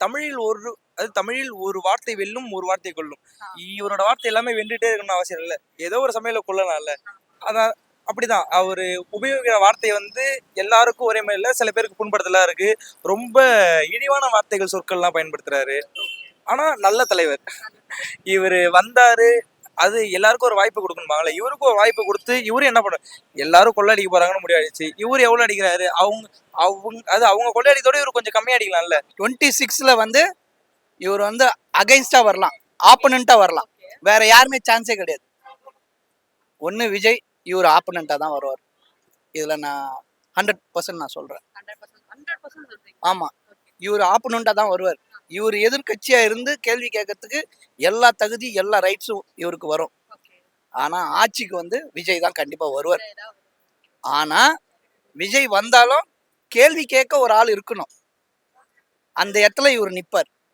தமிழில் ஒரு அது தமிழில் ஒரு வார்த்தை வெல்லும் ஒரு வார்த்தை கொல்லும். இவரோட வார்த்தை எல்லாமே வென்றுட்டே இருக்கணும்னு அவசியம் இல்லை. ஏதோ ஒரு சமையல கொல்லலாம்ல அதான் அப்படிதான். அவரு உபயோகிக்கிற வார்த்தை வந்து எல்லாருக்கும் ஒரே மாதிரி இல்லை. சில பேருக்கு புண்படுத்தலா இருக்கு. ரொம்ப இழிவான வார்த்தைகள் சொற்கள்லாம் பயன்படுத்துறாரு. ஆனா நல்ல தலைவர். இவர் வந்தாரு அது எல்லாருக்கும் ஒரு வாய்ப்பு கொடுக்கணுமாங்களே இவருக்கும் ஒரு வாய்ப்பு கொடுத்து இவரு என்ன பண்ண எல்லாரும் கொள்ளடிக்க போறாங்கன்னு முடிவாயிடுச்சு இவரு எவ்வளவு அடிக்கிறாரு? அவங்க அவங்க அது அவங்க கொள்ளையடித்தோட இவர் கொஞ்சம் கம்மியா அடிக்கலாம்ல. டுவெண்ட்டி சிக்ஸ்ல வந்து இவர் வந்து அகைன்ஸ்டா வரலாம். ஆப்பனண்டா வரலாம். வேற யாருமே சான்ஸே கிடையாது. ஒன்னு விஜய் இவர் ஆப்பனண்டா தான் வருவார். இதுல நான் ஹண்ட்ரட் பர்சன்ட் நான் சொல்றேன். ஆமா. இவர் ஆப்பனண்டா தான் வருவார். இவர் எதிர்க்கட்சியா இருந்து கேள்வி கேட்கறதுக்கு எல்லா தகுதி எல்லா ரைட்ஸும் இவருக்கு வரும். ஆனா ஆட்சிக்கு வந்து விஜய் தான் கண்டிப்பா வருவார். ஆனா விஜய் வந்தாலும் கேள்வி கேட்க ஒரு ஆள் இருக்கணும். அந்த இடத்துல இவர் நிப்பார்.